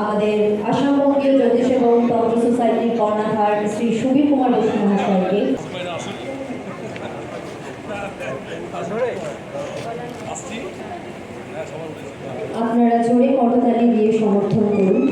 আমাদের আসামবঙ্গীয় জ্যোতিষ এবং তন্ত্র সোসাইটির কর্ণাধার শ্রী সুবীর কুমার বসু মহাশয়কে। আপনারা জোরে করতালি দিয়ে সমর্থন করুন।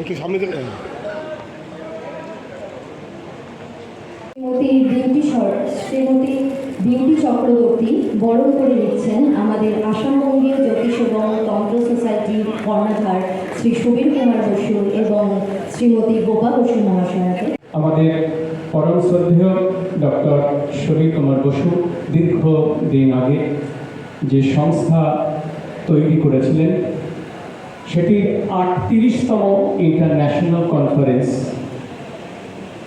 একটু সামনে থেকে শ্রীমতী বিউটি শ্রীমতী বিউটি চক্রবর্তী বরণ করে নিচ্ছেন আমাদের আসামবঙ্গীয় জ্যোতিষ এবং তন্ত্র সোসাইটির কর্ণধার শ্রী সুবীর কুমার বসু এবং শ্রীমতী গোপা বসু মহাশয়াকে। আমাদের পরম শ্রদ্ধেয় ডক্টর শরীর কুমার বসু দীর্ঘ দিন আগে যে সংস্থা তৈরি করেছিলেন, সেটির আটত্রিশতম ইন্টারন্যাশনাল কনফারেন্স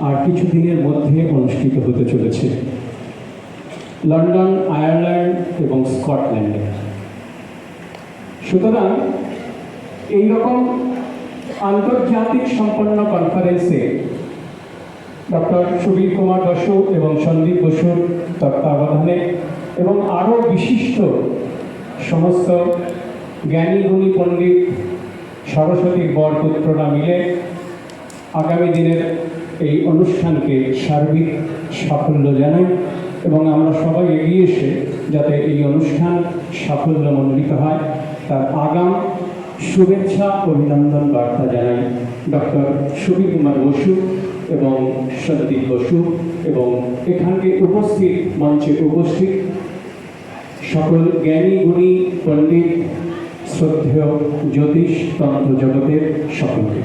আর কিছুদিনের মধ্যে অনুষ্ঠিত হতে চলেছে। লন্ডন, আয়ারল্যান্ড এবং স্কটল্যান্ডে। সুতরাং এই রকম আন্তর্জাতিক সম্পন্ন কনফারেন্সে ডক্টর সুবীর কুমার বসু এবং সন্দীপ বসুর তত্ত্বাবধানে এবং আরও বিশিষ্ট সমস্ত জ্ঞানী গুণী পণ্ডিত সরস্বতীর বরপুত্ররা মিলে আগামী দিনের এই অনুষ্ঠানকে সার্বিক সাফল্য জানাই এবং আমরা সবাই এগিয়ে এসে যাতে এই অনুষ্ঠান সাফল্য সাফল্যমণ্ডিত হয়, তার আগাম শুভেচ্ছা, অভিনন্দন, বার্তা জানাই ডক্টর সুবীর কুমার বসু এবং সন্দীপ বসু এবং এখানকে উপস্থিত, মঞ্চে উপস্থিত সকল জ্ঞানী, গুণী, পণ্ডিত, শ্রদ্ধেয় জ্যোতিষ তন্ত্র জগতের সকলকে।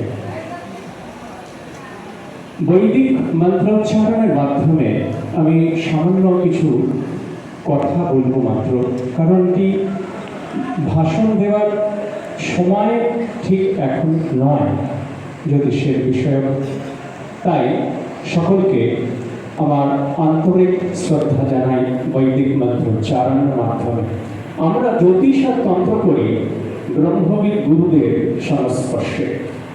বৈদিক মন্ত্রোচ্চারণের মাধ্যমে আমি সামান্য কিছু কথা বলব মাত্র। কারণ কি ভাষণ দেওয়ার সময় ঠিক এখন নয় জ্যোতিষের বিষয়। তাই সকলকে আমার আন্তরিক শ্রদ্ধা জানাই বৈদিক মন্ত্রোচ্চারণের মাধ্যমে। আমরা জ্যোতিষ আর তন্ত্র করি, ব্রহ্মবিদ গুরুদের সংস্পর্শে।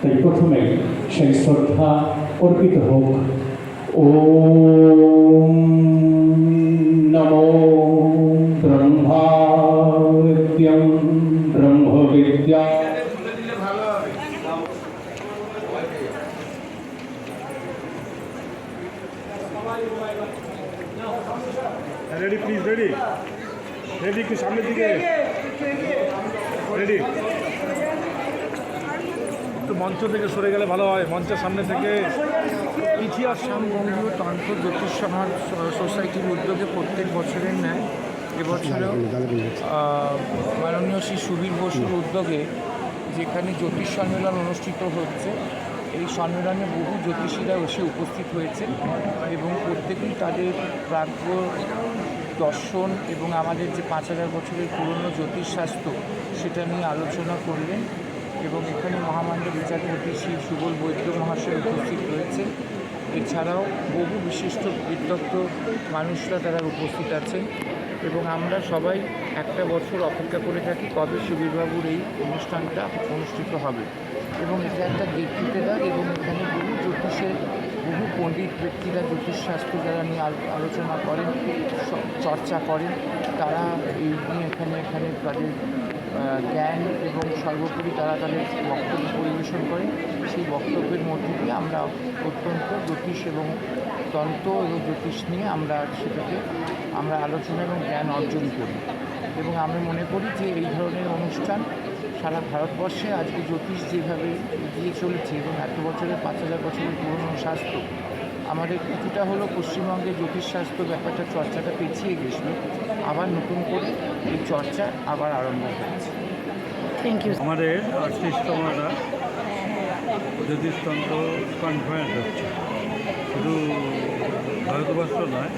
তাই প্রথমেই সেই শ্রদ্ধা अर्पित होगा ओम नमो ब्रह्माविद्यं ब्रह्म विद्या रेडी प्लीज़ रेडी रेडी के सामने दिखे? रेडी একটু মঞ্চ থেকে সরে গেলে ভালো হয়, মঞ্চের সামনে থেকে। ইতিহাস বঙ্গীয় তন্ত্র জ্যোতিষ সোসাইটির উদ্যোগে প্রত্যেক বছরের ন্যায় এবছরেও মাননীয় শ্রী সুবীর বসুর উদ্যোগে যেখানে জ্যোতিষ সম্মেলন অনুষ্ঠিত হচ্ছে, এই সম্মেলনে বহু জ্যোতিষীরা এসে উপস্থিত হয়েছে এবং প্রত্যেকেই তাদের প্রাজ্ঞ দর্শন এবং আমাদের যে পাঁচ হাজার বছরের পুরনো জ্যোতিষশাস্ত্র সেটা নিয়ে আলোচনা করলেন। এবং এখানে মহামান্য বিচারপতি শ্রী সুবল বৈদ্য মহাশয় উপস্থিত রয়েছে এছাড়াও বহু বিশিষ্ট বিদ্যক্ত মানুষরা তারা উপস্থিত আছেন এবং আমরা সবাই একটা বছর অপেক্ষা করে থাকি কবে সুবীরবাবুর এই অনুষ্ঠানটা অনুষ্ঠিত হবে। এবং এটা একটা টুগেদার এবং এখানে বহু জ্যোতিষের, বহু পণ্ডিত ব্যক্তিরা জ্যোতিষশাস্ত্র যারা নিয়ে আল- আলোচনা করেন চর্চা করেন, তারা এই নিয়ে এখানে এখানে তাদের জ্ঞান এবং সর্বোপরি তারা তাদের বক্তব্য পরিবেশন করে। সেই বক্তব্যের মধ্যে দিয়ে আমরা অত্যন্ত জ্যোতিষ এবং তন্ত্র এবং জ্যোতিষ নিয়ে আমরা সেটাকে, আমরা আলোচনা এবং জ্ঞান অর্জন করি। এবং আমি মনে করি যে এই ধরনের অনুষ্ঠান সারা ভারতবর্ষে আজকে জ্যোতিষ যেভাবে এগিয়ে চলেছে এবং এত বছরের পাঁচ হাজার বছরের পুরনো শাস্ত্র আমাদের কিছুটা হলো পশ্চিমবঙ্গের জ্যোতিষশাস্ত্র ব্যাপারটা চর্চাটা পিছিয়ে গেছিল। আবার নতুন করে এই চর্চা আবার আরম্ভ হয়েছে। থ্যাংক ইউ আমাদের আটত্রিশতমটা জ্যোতিষতন্ত্র কনফারেন্স হচ্ছে। শুধু ভারতবর্ষ নয়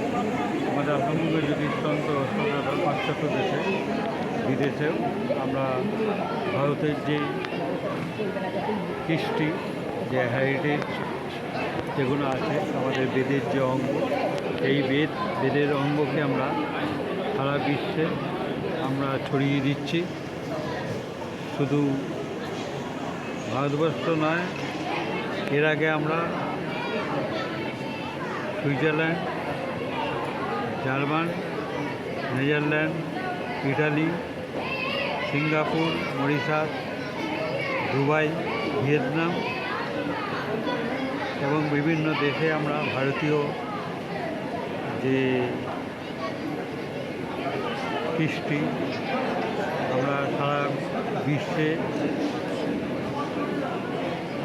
আমাদের আসামবঙ্গের জ্যোতিষতন্ত্র পাশ্চাত্য দেশে বিদেশেও আমরা ভারতের যে কৃষ্টি যে হেরিটেজ যেগুলো আছে, আমাদের বেদের যে অঙ্গ, এই বেদ, বেদের অঙ্গকে আমরা সারা বিশ্বে আমরা ছড়িয়ে দিচ্ছি। শুধু ভারতবর্ষ নয়, এর আগে আমরা Switzerland, German, Netherland, Italy, Singapore, Mauritius, Dubai, Vietnam এবং বিভিন্ন দেশে আমরা ভারতীয় যে কৃষ্টি, আমরা সারা বিশ্বে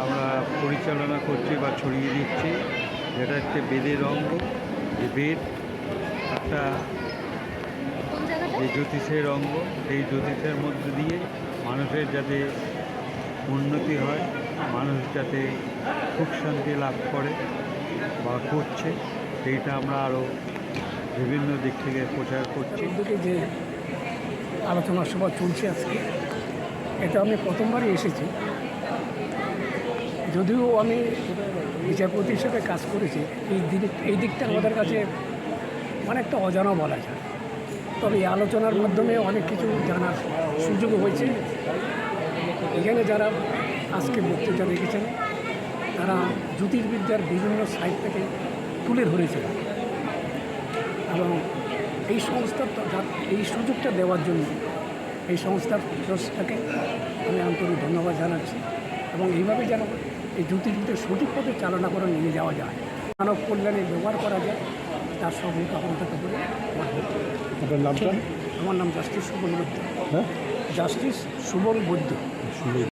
আমরা পরিচালনা করছি বা ছড়িয়ে দিচ্ছি। যেটা হচ্ছে বেদের অঙ্গ, যে বেদ, একটা যে জ্যোতিষের অঙ্গ, সেই জ্যোতিষের মধ্যে দিয়ে মানুষের যাতে উন্নতি হয়। মানুষ যাতে সুখ শান্তি লাভ করে বা করছে। সেইটা আমরা আরও বিভিন্ন দিক থেকে প্রচার করছি। যে আলোচনা সভা চলছে আজকে, এটা আমি প্রথমবারই এসেছি। যদিও আমি বিচারপতি হিসেবে কাজ করেছি, এই দিক, এই দিকটা আমাদের কাছে অনেকটা অজানা বলা যায়। তবে এই আলোচনার মাধ্যমে অনেক কিছু জানার সুযোগ হয়েছে। এখানে যারা আজকে বক্তৃতা রেখেছেন। তারা জ্যোতির্বিদ্যার বিভিন্ন সাইড থেকে তুলে ধরেছেন। এবং এই সংস্থার এই সুযোগটা দেওয়ার জন্য এই সংস্থার ট্রাস্টটাকে আমি আন্তরিক ধন্যবাদ জানাচ্ছি এবং এইভাবে যেন এই জ্যোতির্বিদ্যার সঠিক পথে চালনা করে নিয়ে যাওয়া যায়। মানব কল্যাণে ব্যবহার করা যায় তার থেকে করে আমার আপনার নামটা? আমার নাম জাস্টিস সুবল বৈদ্য। জাস্টিস সুবল বৈদ্য।